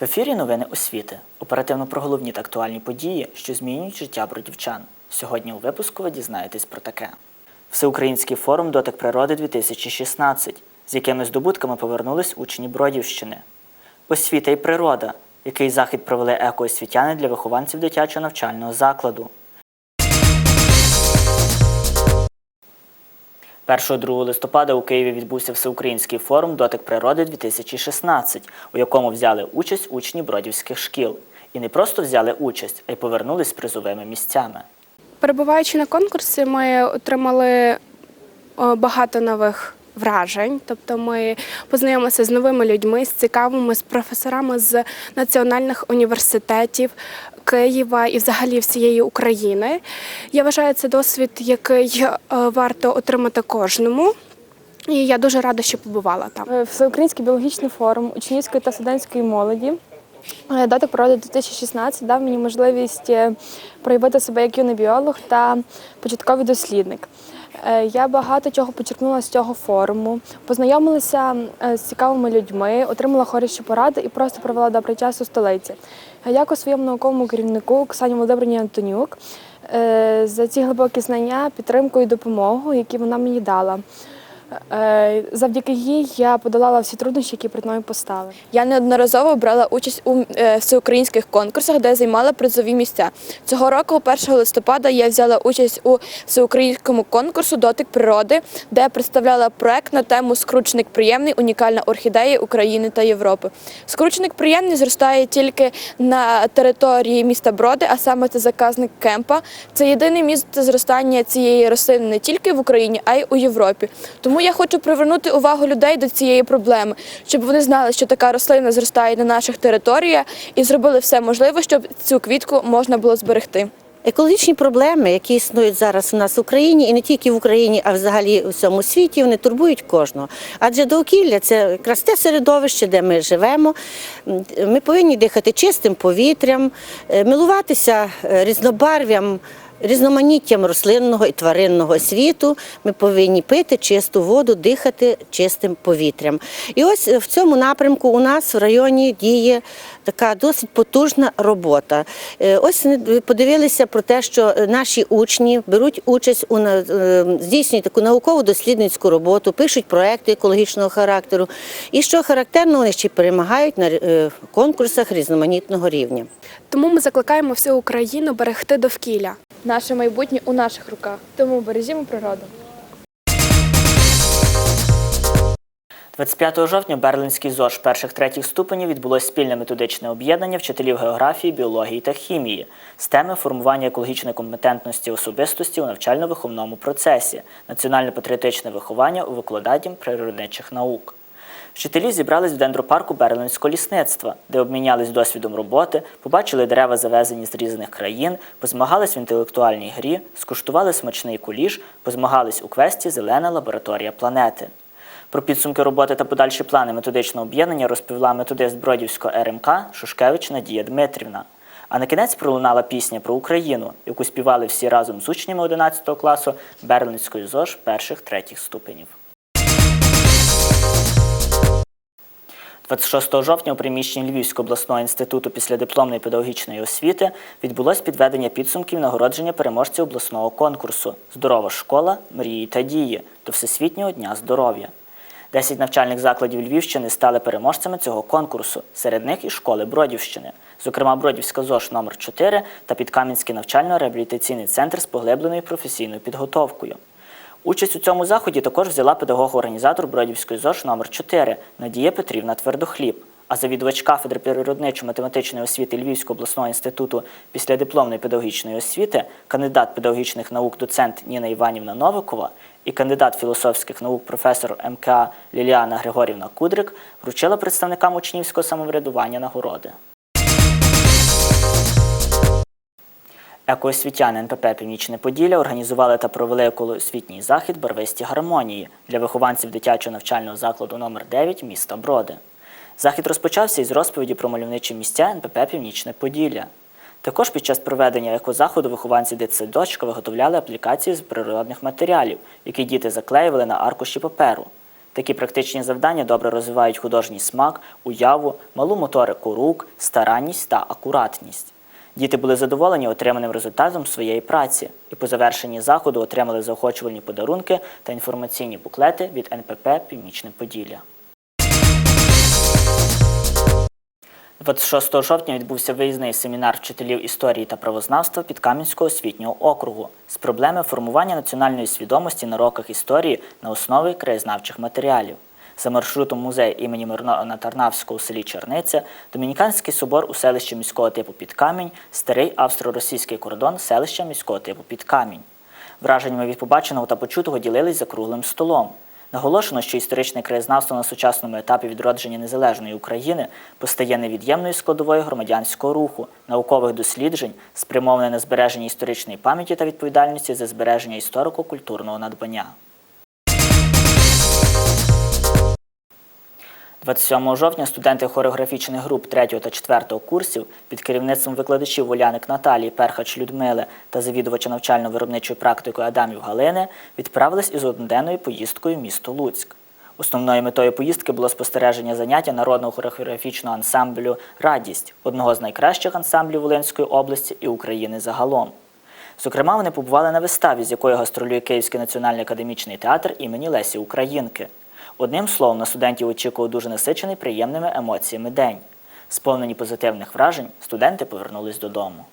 В ефірі новини освіти. Оперативно про головні та актуальні події, що змінюють життя бродівчан. Сьогодні у випуску ви дізнаєтесь про таке. Всеукраїнський форум Дотик природи 2016, з якими здобутками повернулись учні Бродівщини. Освіта і природа, який захід провели екоосвітяни для вихованців дитячого навчального закладу. 1-2 листопада у Києві відбувся всеукраїнський форум Дотик природи 2016, у якому взяли участь учні бродівських шкіл. І не просто взяли участь, а й повернулись з призовими місцями. Перебуваючи на конкурсі, ми отримали багато нових вражень. Тобто ми познайомилися з новими людьми, з цікавими, з професорами з національних університетів Києва і взагалі всієї України. Я вважаю, це досвід, який е, варто отримати кожному. І я дуже рада, що побувала там. Е, Всеукраїнський біологічний форум учнівської та студентської молоді. е, Датик природи 2016 дав мені можливість проявити себе як юний біолог та початковий дослідник. Е, Я багато чого почерпнула з цього форуму, познайомилася е, з цікавими людьми, отримала хороші поради і просто провела добрий час у столиці. Як у своєму науковому керівнику Оксані Володимирівні Антонюк е, за ці глибокі знання, підтримку і допомогу, які вона мені дала. Е, Завдяки їй я подолала всі труднощі, які перед мною постали. Я неодноразово брала участь у е, всеукраїнських конкурсах, де займала призові місця. Цього року, 1 листопада, я взяла участь у всеукраїнському конкурсу Дотик природи, де представляла проект на тему Скручник приємний, унікальна орхідея України та Європи. Скручник приємний зростає тільки на території міста Броди, а саме це заказник кемпа. Це єдине місце зростання цієї рослини не тільки в Україні, а й у Європі. Тому я хочу привернути увагу людей до цієї проблеми, щоб вони знали, що така рослина зростає на наших територіях, і зробили все можливе, щоб цю квітку можна було зберегти. Екологічні проблеми, які існують зараз у нас в Україні, і не тільки в Україні, а взагалі у всьому світі, вони турбують кожного. Адже довкілля це якраз те середовище, де ми живемо. Ми повинні дихати чистим повітрям, е, милуватися е, різнобарв'ям. Різноманіттям рослинного і тваринного світу ми повинні пити чисту воду, дихати чистим повітрям. І ось в цьому напрямку у нас в районі діє така досить потужна робота. Е, Ось подивилися про те, що наші учні беруть участь у е, здійснюють таку наукову дослідницьку роботу, пишуть проекти екологічного характеру. І що характерно, вони ще перемагають на е, конкурсах різноманітного рівня. Тому ми закликаємо всю Україну берегти довкілля. Наше майбутнє у наших руках, тому бережімо природу. 25 жовтня Берлінський ЗОЖ перших-третіх ступенів відбулось спільне методичне об'єднання вчителів географії, біології та хімії з теми формування екологічної компетентності особистості у навчально-виховному процесі, національно-патріотичне виховання у викладанні природничих наук. Вчителі зібрались в дендропарку Берлінського лісництва, де обмінялись досвідом роботи, побачили дерева, завезені з різних країн, позмагались в інтелектуальній грі, скуштували смачний куліш, позмагались у квесті Зелена лабораторія планети. Про підсумки роботи та подальші плани методичного об'єднання розповіла методист Бродівського РМК Шушкевич Надія Дмитрівна. А на кінець пролунала пісня про Україну, яку співали всі разом з учнями 11 класу Берлінської ЗОЖ перших-третіх ступенів. 26 жовтня у приміщенні Львівського обласного інституту післядипломної педагогічної освіти відбулось підведення підсумків нагородження переможців обласного конкурсу Здорова школа, мрії та дії до Всесвітнього дня здоров'я. Десять навчальних закладів Львівщини стали переможцями цього конкурсу. Серед них і школи Бродівщини, зокрема Бродівська ЗОШ номер 4 та Підкам'янський навчально-реабілітаційний центр з поглибленою професійною підготовкою. Участь у цьому заході також взяла педагог-організатор Бродівської ЗОЖ номер 4 Надія Петрівна Твердохліб. А завідувач кафедри природничо-математичної освіти Львівського обласного інституту післядипломної педагогічної освіти, кандидат педагогічних наук, доцент Ніна Іванівна Новикова і кандидат філософських наук професор МКА Ліліана Григорівна Кудрик вручила представникам учнівського самоврядування нагороди. Екоосвітяни НПП Північне Поділля організували та провели екоосвітній захід Барвисті гармонії для вихованців дитячого навчального закладу номер 9 міста Броди. Захід розпочався із розповіді про мальовничі місця НПП Північне Поділля. Також під час проведення екозаходу вихованці дитсадочка виготовляли аплікації з природних матеріалів, які діти заклеювали на аркуші паперу. Такі практичні завдання добре розвивають художній смак, уяву, малу моторику рук, старанність та акуратність. Діти були задоволені отриманим результатом своєї праці і по завершенні заходу отримали заохочувальні подарунки та інформаційні буклети від НПП Північне Поділля. 26 жовтня відбувся виїзний семінар вчителів історії та правознавства Підкам'янського освітнього округу з проблеми формування національної свідомості на уроках історії на основі краєзнавчих матеріалів. За маршрутом музею імені Мирона Тарнавського у селі Черниця, Домініканський собор у селищі міського типу Підкамінь, старий австро-російський кордон селища міського типу Підкамінь. Враженнями від побаченого та почутого ділились за круглим столом. Наголошено, що історичне краєзнавство на сучасному етапі відродження незалежної України постає невід'ємною складовою громадянського руху, наукових досліджень, спрямоване на збереження історичної пам'яті та відповідальності за збереження історико-культурного надбання. 27 жовтня студенти хореографічних груп 3 та 4 курсів під керівництвом викладачів Воляник Наталії, Перхач Людмили та завідувача навчально-виробничою практикою Адамів Галини відправились із одноденною поїздкою в місто Луцьк. Основною метою поїздки було спостереження заняття народного хореографічного ансамблю Радість, одного з найкращих ансамблів Волинської області і України загалом. Зокрема, вони побували на виставі, з якою гастролює Київський національний академічний театр імені Лесі Українки. Одним словом, на студентів очікував дуже насичений приємними емоціями день. Сповнені позитивних вражень, студенти повернулись додому.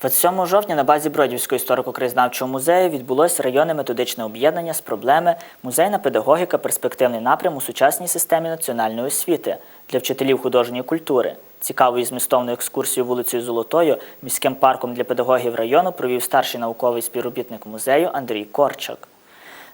27 жовтня на базі Бродівського історико-краєзнавчого музею відбулося районне методичне об'єднання з проблеми Музейна педагогіка перспективний напрям у сучасній системі національної освіти для вчителів художньої культури. Цікавою і змістовною екскурсією вулицею Золотою міським парком для педагогів району провів старший науковий співробітник музею Андрій Корчак.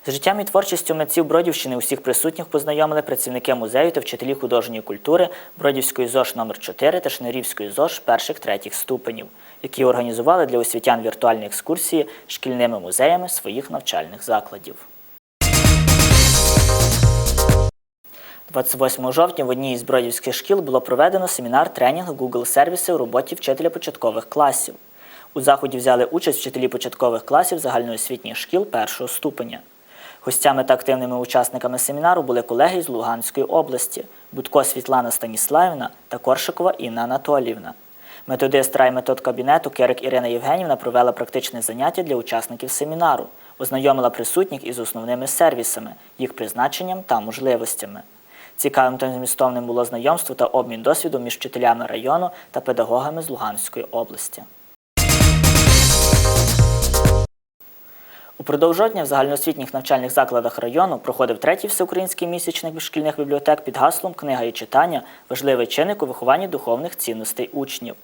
З життям і творчістю митців Бродівщини усіх присутніх познайомили працівники музею та вчителі художньої культури Бродівської ЗОЖ номер 4 та Шнирівської ЗОЖ перших третіх ступенів, які організували для освітян віртуальні екскурсії шкільними музеями своїх навчальних закладів. 28 жовтня в одній із бродівських шкіл було проведено семінар тренінг Google сервіси у роботі вчителя початкових класів. У заході взяли участь вчителі початкових класів загальноосвітніх шкіл першого ступеня. Гостями та активними учасниками семінару були колеги з Луганської області Будко Світлана Станіславівна та Коршикова Інна Анатоліївна. Методист райметод кабінету Кирик Ірина Євгенівна провела практичне заняття для учасників семінару, ознайомила присутніх із основними сервісами, їх призначенням та можливостями. Цікавим та змістовним було знайомство та обмін досвідом між вчителями району та педагогами з Луганської області. Упродовж жовтня в загальноосвітніх навчальних закладах району проходив третій всеукраїнський місячник шкільних бібліотек під гаслом Книга і читання важливий чинник у вихованні духовних цінностей учнів.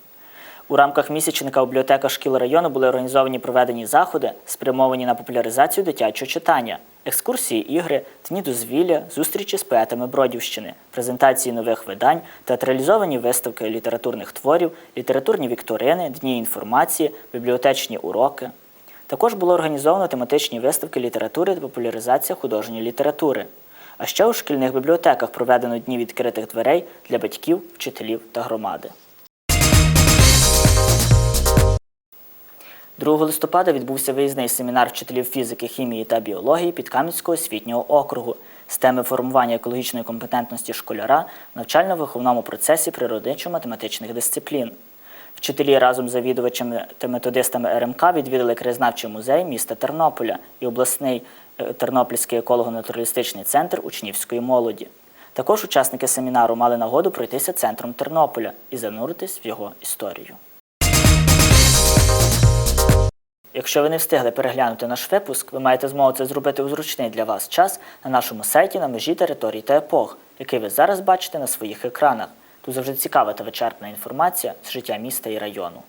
У рамках місячника у бібліотеках шкіл району були організовані проведені заходи, спрямовані на популяризацію дитячого читання, екскурсії, ігри, дні дозвілля, зустрічі з поетами Бродівщини, презентації нових видань, театралізовані виставки літературних творів, літературні вікторини, дні інформації, бібліотечні уроки. Також було організовано тематичні виставки літератури та популяризація художньої літератури. А ще у шкільних бібліотеках проведено дні відкритих дверей для батьків, вчителів та громади. 2 листопада відбувся виїзний семінар вчителів фізики, хімії та біології Підкам'янського освітнього округу з теми формування екологічної компетентності школяра в навчально-виховному процесі природничо-математичних дисциплін. Вчителі разом з завідувачами та методистами РМК відвідали краєзнавчий музей міста Тернополя і обласний е, Тернопільський еколого-натуралістичний центр учнівської молоді. Також учасники семінару мали нагоду пройтися центром Тернополя і зануритись в його історію. Якщо ви не встигли переглянути наш випуск, ви маєте змогу це зробити у зручний для вас час на нашому сайті на межі територій та епох, який ви зараз бачите на своїх екранах. Тут завжди цікава та вичерпна інформація з життя міста і району.